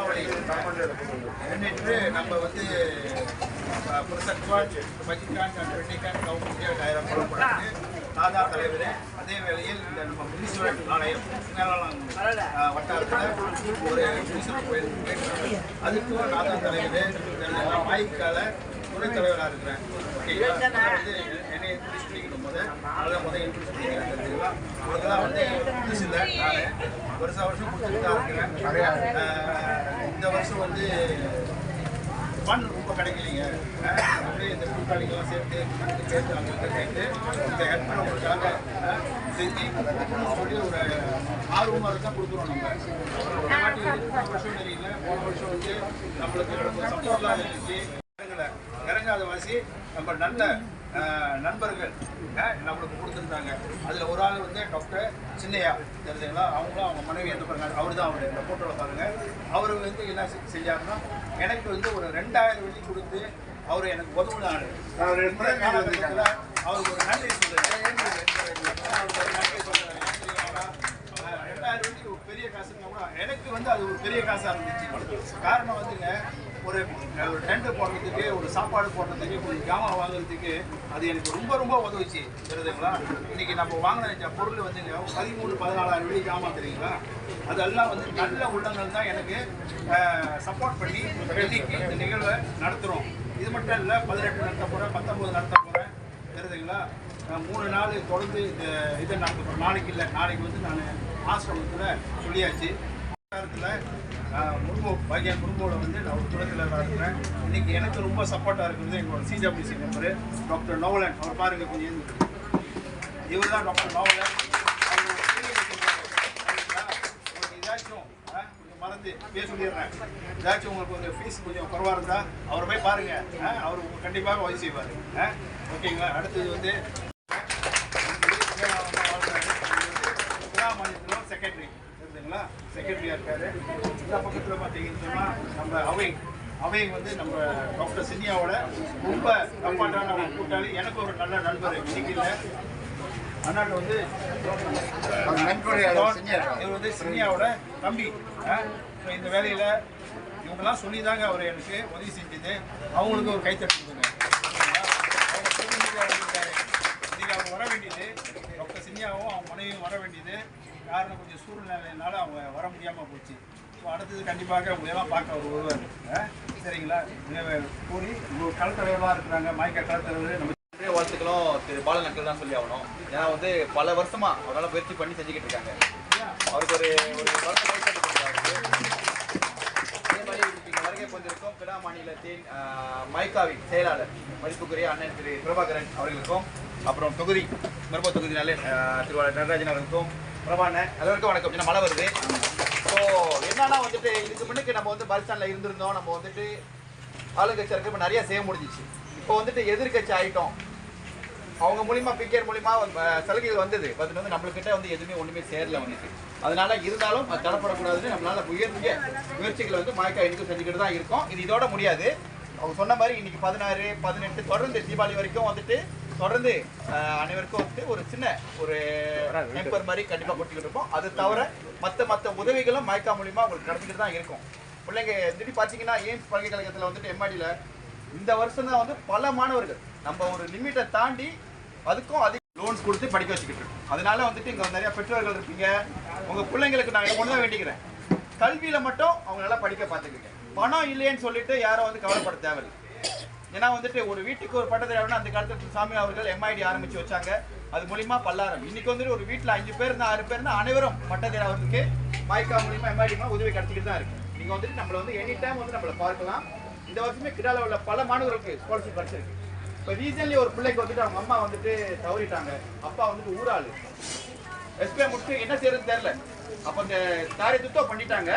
தீபாவளி முன்னிட்டு நம்ம வந்து புரசக்வான் பஜிகான் வெட்டிகான் கவுண்டியா டைரம் போடப்பட்டு தாதா தலைவர் அதே வேளையில் இந்த நம்ம முனீஸ்வரன் ஆலயம் மேலாளம் வட்டாரத்தில் ஒரு முனீஸ்வரன் கோயில் இருக்கு. அதுக்கும் தாதா தலைவர் மாய்க்கால துணைத் தலைவராக இருக்கிறேன். ஓகேங்களா? வந்து என்னை இன்ட்ரடியூஸ் பண்ணிக்கணும் அதான் முதல் இன்ட்ரடியூஸ் பண்ணிக்கிறேன் உங்களுக்கெல்லாம் வந்து புதுசு இல்லை. நான் வருஷம் வருஷம் கொடுத்துட்டு தான் இருக்கிறேன். இந்த வருஷம் வந்து ஃபன் ரொம்ப கிடைக்கலைங்க. அப்படியே இந்த கூட்டாளிகள்லாம் சேர்த்து சேர்த்து அங்கே சேர்த்து இந்த ஹெல்ப் ஆஹ் செஞ்சு சொல்லி ஒரு ஆர்வமாக இருந்தால் கொடுக்குறோம் நம்ம. போன வருஷம் தெரியல. போன வருஷம் வந்து நம்மளுக்கு சப்போர்ட்லாம் இருந்துச்சு. வாசி நம்ம நல்ல நண்பர்கள் நம்மளுக்கு கொடுத்துருந்தாங்க அதில் ஒரு ஆள் வந்து டாக்டர் சின்னையா தெரிஞ்சுங்களா? அவங்களும் அவங்க மனைவி எந்த பாருங்க அவர் தான் அவர். இந்த ஃபோட்டோவில் பாருங்க. அவர் வந்து என்ன செஞ்சாருன்னா எனக்கு வந்து ஒரு ரெண்டாயிரம் வெள்ளி கொடுத்து அவர் எனக்கு உதவுனாரு. அவருக்கு ஒரு நன்றி சொல்லுங்க அவருக்கு ஒரு நன்றி சொல்லுங்க ரெண்டாயிரம் வெள்ளி பெரிய காசுன்னா கூட எனக்கு வந்து அது ஒரு பெரிய காசாக இருந்துச்சு. காரணம் வந்துங்க ஒரு ஒரு டென்ட் போடுறதுக்கு ஒரு சாப்பாடு போடுறதுக்கு கொஞ்சம் ஜாமான் வாங்குறதுக்கு அது எனக்கு ரொம்ப ரொம்ப உதவிச்சு தெரியுதுங்களா? இன்னைக்கு நம்ம வாங்கின பொருள் வந்துங்க பதிமூணு பதினாலாயிரம் வெள்ளி ஜாமான் தெரியுங்களா? அதெல்லாம் வந்து நல்ல உள்ளங்கள் தான் எனக்கு சப்போர்ட் பண்ணி இன்னைக்கு இந்த நிகழ்வை நடத்துகிறோம் இது மட்டும் இல்லை பதினெட்டு நடத்த போகிறேன் பத்தொம்பது நடத்த போகிறேன் தெரியுதுங்களா? மூணு நாள் தொடர்ந்து இந்த இதை நடத்த போகிறேன் நாளைக்கு இல்லை நாளைக்கு வந்து நான் ஆசிரமத்தில் சொல்லியாச்சு. முருங்கோ முர்மு பாக்கியன் வந்து நான் ஒரு துணைத்தில் இருக்கிறேன் இன்னைக்கு எனக்கு ரொம்ப சப்போர்ட்டாக இருக்கிறது எங்களோட சிடபிள்யூசி மெம்பர் டாக்டர் நோவலன் அவர் பாருங்க கொஞ்சம் இருந்து இவர் தான் டாக்டர் நோவலன் அவர் ஏதாச்சும் கொஞ்சம் மறந்து பேச சொல்லிடுறேன் ஏதாச்சும் உங்களுக்கு கொஞ்சம் ஃபீஸ் கொஞ்சம் குறவாக இருந்தால் அவரை போய் பாருங்க அவர் உங்களுக்கு கண்டிப்பாக உதவி செய்வார் ஓகேங்களா அடுத்தது வந்து செகண்டரி இருக்குதுங்களா செக்ரட்டரியாக இருக்காரு. இந்த பக்கத்தில் பார்த்தீங்கன்னு சொன்னால் நம்ம அவை அவை வந்து நம்ம டாக்டர் சின்னியாவோட ரொம்ப கம்பார்ட்டான ஒரு கூட்டாளி. எனக்கு ஒரு நல்ல நண்பர் இன்னைக்கு இல்லை. அண்ணாட்ட வந்து இவர் வந்து சின்னியாவோட தம்பி. இந்த வேலையில் இவங்கெல்லாம் சொல்லி தாங்க அவர் எனக்கு உதவி செஞ்சது. அவங்களுக்கு ஒரு கைத்தட்டு கொடுங்க. சரிங்களா? அவங்க குடும்பத்துக்கு அவர் இருக்காரு. இன்னைக்கு அவங்க வர வேண்டியது. டாக்டர் சின்னியாவும் அவங்க மனைவியும் வர வேண்டியது. காரணம் கொஞ்சம் சூழ்நிலையினால அவங்க வர முடியாமல் போச்சு. ஸோ அடுத்தது கண்டிப்பாக உங்களெல்லாம் பார்க்க ஒரு வருவார் சரிங்களா? கூறி உங்கள் களத்தலைவராக இருக்கிறாங்க. மாய்க்கா களத்தலைவர் நம்ம வாழ்த்துக்களும் திரு பாலன் அங்கிள் தான் சொல்லி ஆகணும். ஏன்னா வந்து பல வருஷமா அவரால் முயற்சி பண்ணி செஞ்சுக்கிட்டு இருக்காங்க. அவருக்கு ஒரு ஒரு வருஷம் கைத்தட்டு அதே மாதிரி வருகை கொண்டிருக்கும் பிடா மாநிலத்தின் மைக்காவின் செயலாளர் மதிப்புக்குரிய அண்ணன் திரு பிரபாகரன் அவர்களுக்கும் அப்புறம் தொகுதி மருத்துவ தொகுதினாலே திருவாளர் நடராஜன் அவர்களுக்கும் பிரபாண்ணன் எல்லாருக்கும் வணக்கம். ஏன்னா மழை வருது. ஸோ என்னன்னா வந்துட்டு இதுக்கு முன்னுக்கு நம்ம வந்து பஸ் ஸ்டாண்டில் இருந்திருந்தோம். நம்ம வந்துட்டு ஆளுங்கட்சி இருக்கு இப்போ நிறைய செய்ய முடிஞ்சிச்சு. இப்போ வந்துட்டு எதிர்கட்சி ஆயிட்டோம். அவங்க மூலிமா பிகேர் மூலிமா சலுகைகள் வந்தது. பட் வந்து நம்மளுக்கிட்ட வந்து எதுவுமே ஒன்றுமே சேரல வந்துட்டு. அதனால இருந்தாலும் அது தடப்படக்கூடாதுன்னு நம்மளால உயர்ந்திய முயற்சிகளை வந்து மாய்க்கா இன்னைக்கும் செஞ்சுக்கிட்டு தான் இருக்கோம். இது இதோட முடியாது. அவங்க சொன்ன மாதிரி இன்னைக்கு பதினாறு பதினெட்டு தொடர்ந்து தீபாவளி வரைக்கும் வந்துட்டு தொடர்ந்து அனைவருக்கும் வந்துட்டு ஒரு சின்ன ஒரு டெம்பர் மாதிரி கண்டிப்பா கொடுத்துக்கிட்டு இருப்போம். அது தவிர மற்ற மற்ற உதவிகளும் மாய்க்கா மூலியமா உங்களுக்கு நடந்துக்கிட்டு தான் இருக்கும். பிள்ளைங்க திடீர் பார்த்தீங்கன்னா எய்ம்ஸ் பல்கலைக்கழகத்தில் வந்துட்டு எம்ஆடியில் இந்த வருஷம் தான் வந்து பல மாணவர்கள் நம்ம ஒரு லிமிட்டை தாண்டி அதுக்கும் அதிக லோன்ஸ் கொடுத்து படிக்க வச்சுக்கிட்டு இருக்கோம். அதனால வந்துட்டு இங்கே நிறைய பெற்றோர்கள் இருப்பீங்க. உங்கள் பிள்ளைங்களுக்கு நான் ஒன்று தான் வேண்டிக்கிறேன். கல்வியில் மட்டும் அவங்க நல்லா படிக்க பார்த்துக்கிங்க பணம் இல்லைன்னு சொல்லிட்டு யாரும் வந்து கவலைப்பட தேவையில்லை. ஏன்னா வந்துட்டு ஒரு வீட்டுக்கு ஒரு பட்டதாரினா அந்த காலத்துல சாமி அவர்கள் எம்ஐடி ஆரம்பிச்சு வச்சாங்க. அது மூலியமா பல்லாரம். இன்னைக்கு வந்துட்டு ஒரு வீட்டில் அஞ்சு பேர் இருந்தா ஆறு பேர் இருந்தா அனைவரும் பட்டதாரி அவர்களுக்கு மாய்க்கா மூலியமா எம்ஐடி உதவி கிடைச்சிக்கிட்டு தான் இருக்கு. நீங்க வந்துட்டு நம்மள வந்து எனி டைம் வந்து நம்மள பார்க்கலாம். இந்த வருஷமே கிடால உள்ள பல மாணவர்களுக்கு ஸ்காலர்ஷிப் கிடைச்சிருக்கு. இப்போ ரீசன்லி ஒரு பிள்ளைக்கு வந்துட்டு அவங்க அம்மா வந்துட்டு தவறிட்டாங்க. அப்பா வந்துட்டு ஊராளு. எஸ்பிஐ முடிச்சு என்ன செய்யறதுன்னு தெரியல. அப்ப இந்த தாரை துத்தம் பண்ணிட்டாங்க.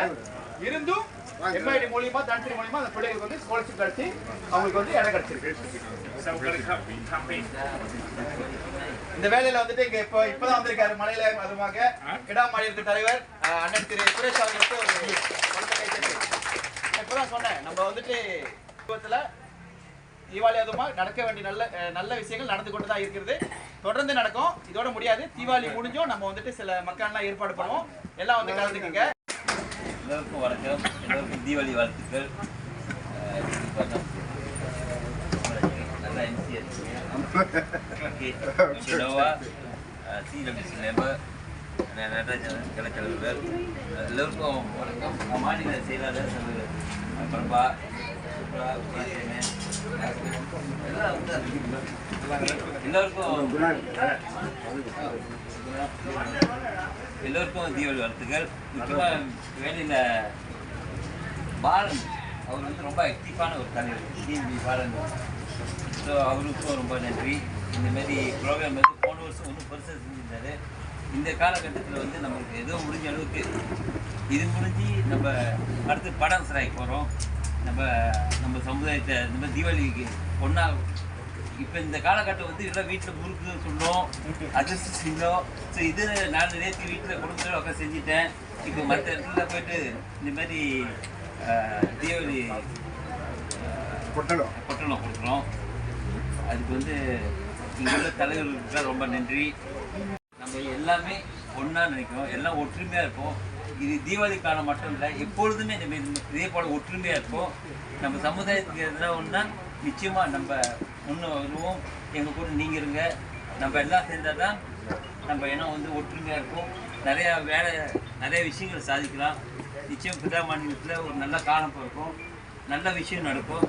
இருந்தும் எம்ஐடி மூலியமா தனிச்சரி மூலியமா அந்த பிள்ளைகளுக்கு வந்து ஸ்காலர்ஷிப் கிடைச்சி அவங்களுக்கு வந்து இடம் கிடைச்சிருக்கு இந்த வேலையில வந்துட்டு இங்க இப்போ இப்பதான் வந்திருக்காரு மலையில அதுமாக கிடா மாநிலத்து தலைவர் அண்ணன் திரு சுரேஷ் அவர்களுக்கு ஒரு இப்பதான் சொன்னேன் நம்ம வந்துட்டு விபத்துல தீபாவளி அதுமா நடக்க வேண்டிய நல்ல நல்ல விஷயங்கள் நடந்து கொண்டு தான் இருக்கிறது. தொடர்ந்து நடக்கும் இதோட முடியாது. தீபாவளி முடிஞ்சும் நம்ம வந்துட்டு சில மக்கள்லாம் ஏற்பாடு பண்ணுவோம். எல்லாம் வந்து கலந்துக்குங்க. எல்லோருக்கும் வணக்கம். எல்லோருக்கும் தீபாவளி வாழ்த்துக்கள். நல்லா ஓகே நோவா சிடபிள்யூசி மெம்பர் நடராஜன் கலைத்தலைவர் எல்லோருக்கும் வணக்கம் மாநில செயலாளர் பிரபா எல்லோருக்கும் எல்லோருக்கும் தீபாவளி வாழ்த்துக்கள். முக்கியமாக வேலையில் பாலன் அவர் வந்து ரொம்ப ஆக்டிவான ஒரு தலைவர் டிஎம்பி பாலன். ஸோ அவருக்கும் ரொம்ப நன்றி. இந்தமாரி ப்ரோக்ராம் வந்து போன வருஷம் ஒன்றும் பெருசாக செஞ்சிருந்தாரு. இந்த காலகட்டத்தில் வந்து நம்மளுக்கு ஏதோ முடிஞ்ச அளவுக்கு இது முடிஞ்சு நம்ம அடுத்து படம் சிராய்க்கு போகிறோம் நம்ம நம்ம சமுதாயத்தை இந்த மாதிரி தீபாவளிக்கு ஒன்றா இப்போ இந்த காலகட்டம் வந்து எல்லாம் வீட்டில் முறுக்கு சுண்டோம் அதிர்ஷ்டம் செஞ்சோம் ஸோ இது நான் நேற்று வீட்டில் குடும்பத்தில் உட்காந்து செஞ்சுட்டேன். இப்போ மற்ற இடத்துல போயிட்டு இந்த மாதிரி தீபாவளி பொட்டலம் பொட்டலம் கொடுக்குறோம். அதுக்கு வந்து இங்கே உள்ள தலைவர்களுக்கு ரொம்ப நன்றி. நம்ம எல்லாமே ஒன்றா நினைக்கிறோம். எல்லாம் ஒற்றுமையாக இருப்போம். இது தீபாவளி காலம் மட்டும் இல்லை எப்பொழுதுமே நம்ம இது- இதே போல் ஒற்றுமையாக இருப்போம். நம்ம சமுதாயத்துக்கு எதிராக ஒன்றா நிச்சயமாக நம்ம முன்னே வருவோம் எங்கள் கூட நீங்கள் இருங்க நம்ம எல்லாம் சேர்ந்தால் தான் நம்ம இனம் வந்து ஒற்றுமையாக இருக்கும். நிறையா வேலை நிறைய விஷயங்களை சாதிக்கலாம். நிச்சயம் பிதா மாநிலத்தில் ஒரு நல்ல காலம் பிறக்கும். நல்ல விஷயம் நடக்கும்.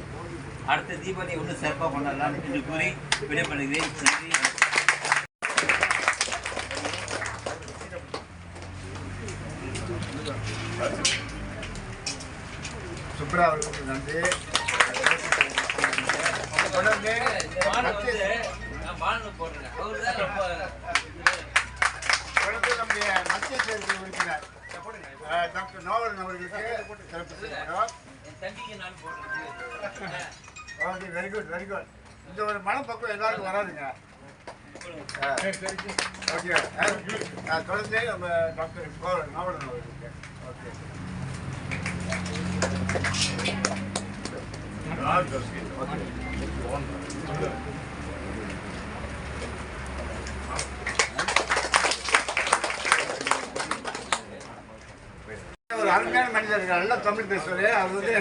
அடுத்த தீபாவளி ஒன்று சிறப்பாக கொண்டாடலாம் என்று கூறி விடைபெறுகிறேன். நன்றி. சுப்ரா அவர்களுக்கு நன்றி. தொடர்ந்து தொடர்ந்து நம்முடைய மத்திய செயற்குழு உறுப்பினர் டாக்டர் நோவலன் அவர்களுக்கு சிறப்பு okay very good very good இந்த ஒரு மனப்பக்குவம் எல்லாருக்கும் வராதுங்க. ஓகே தொடர்ந்து நம்ம டாக்டர் நோவலன் அவர்களுக்கு. ஓகே. ஒரு அருமையான மனிதர் இருக்கார். நல்லா தமிழ் பேசுவாரு. அவர் வந்து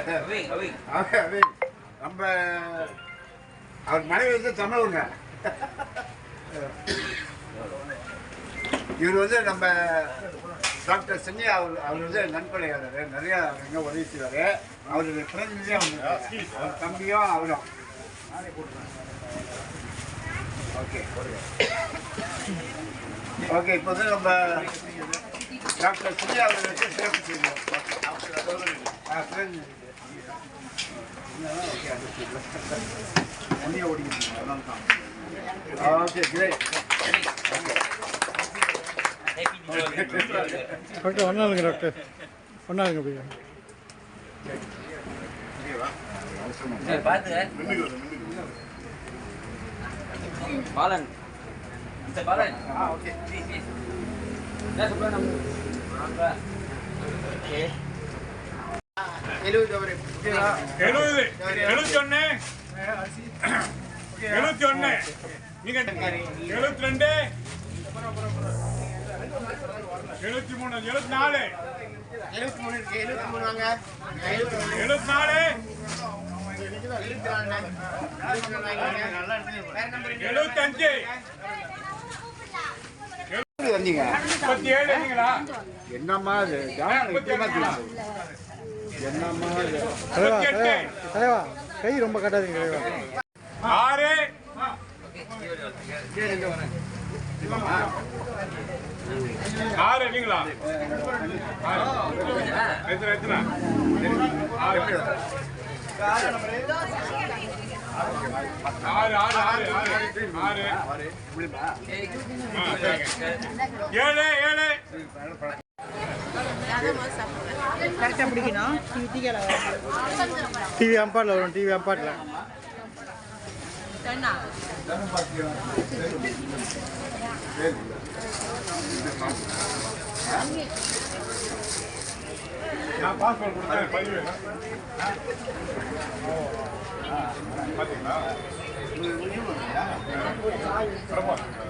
நம்ம அவர் மனைவி வந்து தமிழவங்க இவர் வந்து நம்ம டாக்டர் சென்னியா அவர் அவர் வந்து நன்கொடையாளர். நிறைய எங்க உதவி செய்வார். அவர் பிரதிநிதியாக வந்திருக்காரு அவர் தம்பியும் அவரும். ஓகே. ஓகே இப்போ வந்து நம்ம டாக்டர் சென்னியா அவர்களுக்கு சிறப்பு செய்வோம். ஆ பிரதிநிதி தண்ணியை அதான் ஓகே கிரேட் டாக்டர் ஒன்றா இருங்க டாக்டர். ஒன்றா இருங்க அப்படியே பாலன். பாலன். ஆ ஓகே. ப்ளீஸ் ப்ளீஸ் என்ன நம்ம? ஓகே. எழுபத்தி நீங்க எழுபத்தி ரெண்டு எழுபத்தி மூணு எழுபத்தி நாலு. எழுபத்தி மூணு இருக்கு எழுபத்தி மூணு வாங்க எழுபத்தி நாலு எழுபத்தி நாலு நல்லா இருக்கு எழுபத்தி அஞ்சு வந்தீங்க முப்பத்தி ஏழு என்னம்மா இது என்னம்மா தலைவா. கை ரொம்ப கட்டாதீங்க தலைவா. ஆறு. ஆறு இல்லைங்களா ஆறு. எத்தனை எத்தனை? ஆறு. ஆறு ஆறு ஆறு ஆறு. ஆறு. ஏழு ஏழு. கரெக்டாக பிடிக்கணும். டிவி அம்பாட்டில் வரும் டிவி அம்பாட்டில். நான் பாஸ்போர்ட் கொடுத்தேன் பதிவு பார்த்தீங்களா பரவாயில்ல